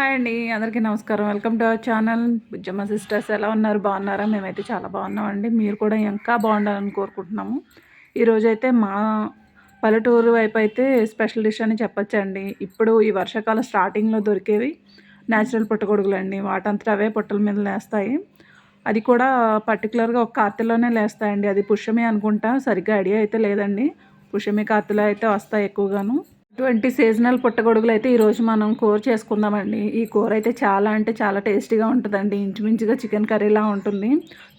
Hi అండి అందరికీ నమస్కారం. Welcome to our channel. Bujjamma sisters ఎలా ఉన్నారు? బాగున్నారా? మేమైతే చాలా బాగున్నామండి. మీరు కూడా ఇంకా బాగుండాలని కోరుకుంటున్నాము. ఈరోజు అయితే మా పల్లెటూరు వైపు అయితే స్పెషల్ డిష్ అని చెప్పొచ్చండి. ఇప్పుడు ఈ వర్షాకాలం స్టార్టింగ్లో దొరికేవి న్యాచురల్ పుట్టగొడుగులు అండి వాటంతట అవే పుట్టల మీద లేస్తాయి. అది కూడా పర్టికులర్గా ఒక కార్తెలోనే లేస్తాయండి. అది పుష్యమి అనుకుంటా. సరిగ్గా ఐడియా అయితే లేదండి. పుష్యమి కార్తెలో అయితే వస్తాయి ఎక్కువగాను. ఇటువంటి సీజనల్ పుట్టగొడుగులు అయితే ఈరోజు మనం కూర చేసుకుందామండి. ఈ కూర అయితే చాలా అంటే చాలా టేస్టీగా ఉంటుందండి. ఇంచుమించుగా చికెన్ కర్రీలా ఉంటుంది.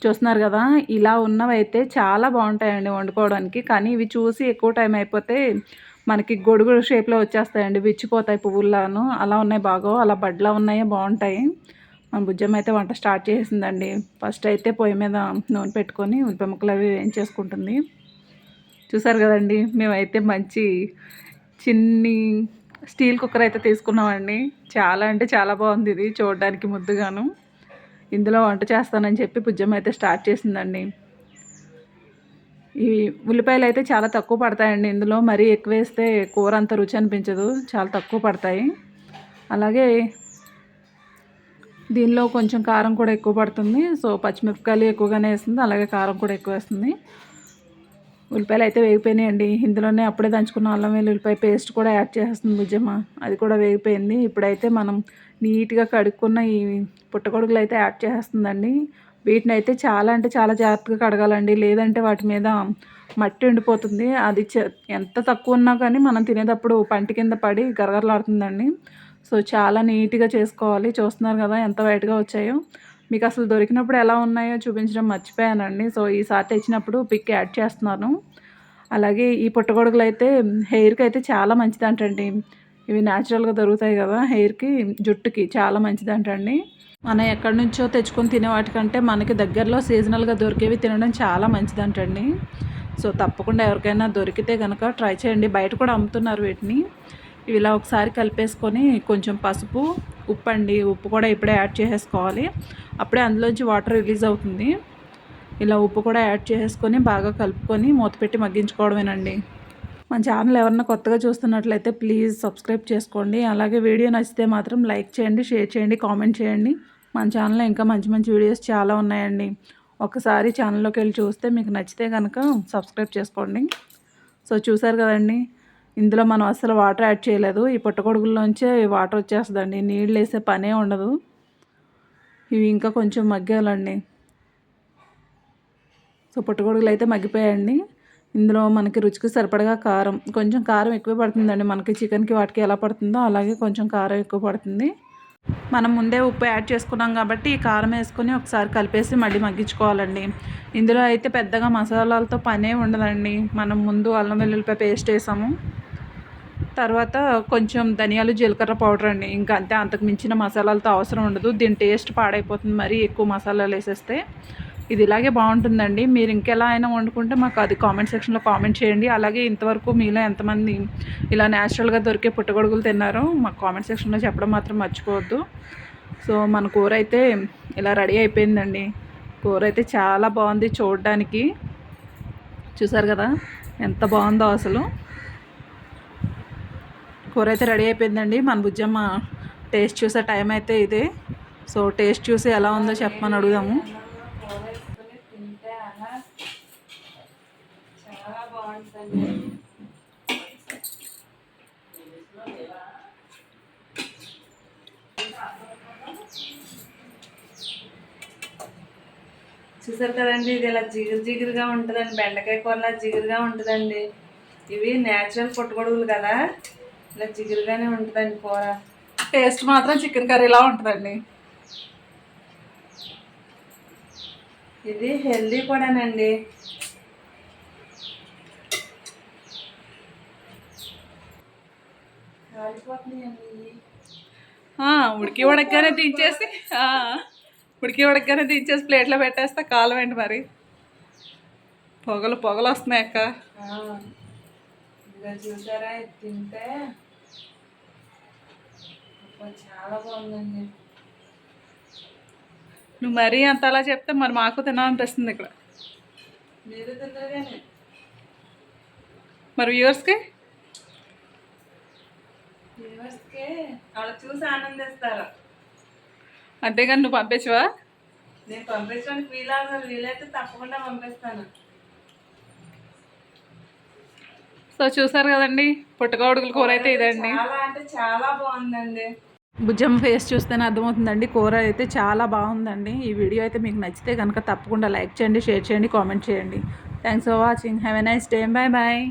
చూస్తున్నారు కదా ఇలా ఉన్నవైతే చాలా బాగుంటాయండి వండుకోవడానికి. కానీ ఇవి చూసి ఎక్కువ టైం అయిపోతే మనకి గొడుగు షేప్లో వచ్చేస్తాయండి. విచ్చిపోతాయి పువ్వుల్లాను. అలా ఉన్నాయి బాగో అలా బడ్లా ఉన్నాయో బాగుంటాయి. మన బుజ్జమ్మ అయితే వంట స్టార్ట్ చేసిందండి. ఫస్ట్ అయితే పొయ్యి మీద నూనె పెట్టుకొని ఉల్లిపాయ ముక్కలు అవి వేయించేసుకుంటుంది. చూసారు కదండి మేమైతే మంచి చిన్ని స్టీల్ కుక్కర్ అయితే తీసుకున్నామండి. చాలా అంటే చాలా బాగుంది ఇది చూడడానికి ముద్దుగాను. ఇందులో వంట చేస్తానని చెప్పి పుజ్జమ్మ అయితే స్టార్ట్ చేసిందండి. ఈ ఉల్లిపాయలు అయితే చాలా తక్కువ పడతాయండి ఇందులో. మరీ ఎక్కువ వేస్తే కూర అంత రుచి అనిపించదు. చాలా తక్కువ పడతాయి. అలాగే దీనిలో కొంచెం కారం కూడా ఎక్కువ పడుతుంది. సో పచ్చిమిరపకాయలు ఎక్కువగానే వేస్తుంది. అలాగే కారం కూడా ఎక్కువ వేస్తుంది. ఉల్లిపాయలు అయితే వేగిపోయినాయండి. ఇందులోనే అప్పుడే దంచుకున్న అల్లం వెల్లుల్లి ఉల్లిపాయ పేస్ట్ కూడా యాడ్ చేస్తుంది బుజ్జమ్మ. అది కూడా వేగిపోయింది. ఇప్పుడైతే మనం నీట్గా కడుక్కున్న ఈ పుట్టగొడుగులు అయితే యాడ్ చేస్తుందండి వీటిని అయితే చాలా అంటే చాలా జాగ్రత్తగా కడగాలండి. లేదంటే వాటి మీద మట్టి ఉండిపోతుంది. అది ఎంత తక్కువ ఉన్నా కానీ మనం తినేటప్పుడు పంటి కింద పడి గరగరలాడుతుందండి. సో చాలా నీట్గా చేసుకోవాలి. చూస్తున్నారు కదా ఎంత వైట్గా వచ్చాయో. మీకు అసలు దొరికినప్పుడు ఎలా ఉన్నాయో చూపించడం మర్చిపోయానండి. సో ఈసారి తెచ్చినప్పుడు పిక్ యాడ్ చేస్తున్నాను. అలాగే ఈ పుట్టగొడుగులు అయితే హెయిర్కి అయితే చాలా మంచిదంటండి. ఇవి న్యాచురల్గా దొరుకుతాయి కదా హెయిర్కి జుట్టుకి చాలా మంచిదంటండి. మనం ఎక్కడి నుంచో తెచ్చుకొని తినే వాటికంటే మనకి దగ్గరలో సీజనల్గా దొరికేవి తినడం చాలా మంచిదంటండి. సో తప్పకుండా ఎవరికైనా దొరికితే కనుక ట్రై చేయండి. బయట కూడా అమ్ముతున్నారు వీటిని. ఇవి ఇలా ఒకసారి కలిపేసుకొని కొంచెం పసుపు ఉప్పు అండి ఉప్పు కూడా ఇప్పుడే యాడ్ చేసేసుకోవాలి. అప్పుడే అందులోంచి వాటర్ రిలీజ్ అవుతుంది. ఇలా ఉప్పు కూడా యాడ్ చేసుకొని బాగా కలుపుకొని మూత పెట్టి మగ్గించుకోవడమేనండి. మా ఛానల్ ఎవరన్నా కొత్తగా చూస్తున్నట్లయితే ప్లీజ్ సబ్స్క్రైబ్ చేసుకోండి. అలాగే వీడియో నచ్చితే మాత్రం లైక్ చేయండి షేర్ చేయండి కామెంట్ చేయండి. మన ఛానల్లో ఇంకా మంచి మంచి వీడియోస్ చాలా ఉన్నాయండి. ఒకసారి ఛానల్లోకి వెళ్ళి చూస్తే మీకు నచ్చితే కనుక సబ్స్క్రైబ్ చేసుకోండి. సో చూసారు కదండి ఇందులో మనం అసలు వాటర్ యాడ్ చేయలేదు. ఈ పుట్టగొడుగుల్లోంచే వాటర్ వచ్చేస్తుందండి. నీళ్ళు వేసే పనే ఉండదు. ఇవి ఇంకా కొంచెం మగ్గాలండి. సో పుట్టగొడుగులు అయితే మగ్గిపోయాయండి. ఇందులో మనకి రుచికి సరిపడగా కారం. కొంచెం కారం ఎక్కువ పడుతుందండి. మనకి చికెన్కి వాటికి ఎలా పడుతుందో అలాగే కొంచెం కారం ఎక్కువ పడుతుంది. మనం ముందే ఉప్పు యాడ్ చేసుకున్నాం కాబట్టి ఈ కారం వేసుకొని ఒకసారి కలిపేసి మళ్ళీ మగ్గించుకోవాలండి. ఇందులో అయితే పెద్దగా మసాలాలతో పనే ఉండదండి. మనం ముందు అల్లం వెల్లుల్లిపాయ పేస్ట్ వేసాము. తర్వాత కొంచెం ధనియాలు జీలకర్ర పౌడర్ అండి. ఇంకా అంతే అంతకు మించిన మసాలాలతో అవసరం ఉండదు. దీని టేస్ట్ పాడైపోతుంది మరీ ఎక్కువ మసాలాలు వేసేస్తే. ఇది ఇలాగే బాగుంటుందండి. మీరు ఇంకెలా అయినా వండుకుంటే మాకు అది కామెంట్ సెక్షన్లో కామెంట్ చేయండి. అలాగే ఇంతవరకు మీలో ఎంతమంది ఇలా న్యాచురల్గా దొరికే పుట్టగొడుగులు తిన్నారో మాకు కామెంట్ సెక్షన్లో చెప్పడం మాత్రం మర్చిపోవద్దు. సో మన కూర అయితే ఇలా రెడీ అయిపోయిందండి. కూర అయితే చాలా బాగుంది చూడడానికి. చూసారు కదా? ఎంత బాగుందో అసలు. కూర అయితే రెడీ అయిపోయిందండి. మన బుజ్జమ్మ టేస్ట్ చూసే టైం అయితే ఇదే. సో టేస్ట్ చూసి ఎలా ఉందో చెప్పమని అడుగుదాము. చూసారు కదండి ఇది ఇలా జిగురు జిగురుగా ఉంటుందండి బెండకాయ కూరలా జిగురుగా ఉంటుందండి. ఇవి న్యాచురల్ పుట్టగొడుగులు కదా ఇలా జిగురుగానే ఉంటుందండి కూర. టేస్ట్ మాత్రం చికెన్ కర్రీలా ఉంటుందండి. ఇది హెల్దీ కూడానండి. ఉడికి ఉడకగానే దించేసి ఉడికి ఉడకగానే దించేసి ప్లేట్లో పెట్టేస్తే కాలం ఏంటి మరి. పొగలు పొగలు వస్తున్నాయి అక్క. చూసారా తింటే చాలా బాగుందండి. నువ్వు మరీ అంత అలా చెప్తే మరి మాకు తినాలనిపిస్తుంది ఇక్కడ. మీరు తింటారుగానే. మరి వ్యూవర్స్కి? వ్యూవర్స్కే వాళ్ళు చూసి ఆనందిస్తారు. అంతేగాని నువ్వు పంపించవా? నేను పంపించడానికి వీలైతే తప్పకుండా పంపిస్తాను. సో చూసారు కదండి పుట్టగొడుగుల కూర అయితే ఇదండి. చాలా అంటే చాలా బాగుందండి. భుజం ఫేస్ చూస్తేనే అర్థమవుతుందండి కూర అయితే చాలా బాగుందండి. ఈ వీడియో అయితే మీకు నచ్చితే కనుక తప్పకుండా లైక్ చేయండి షేర్ చేయండి కామెంట్ చేయండి. Thanks for watching have a nice day bye bye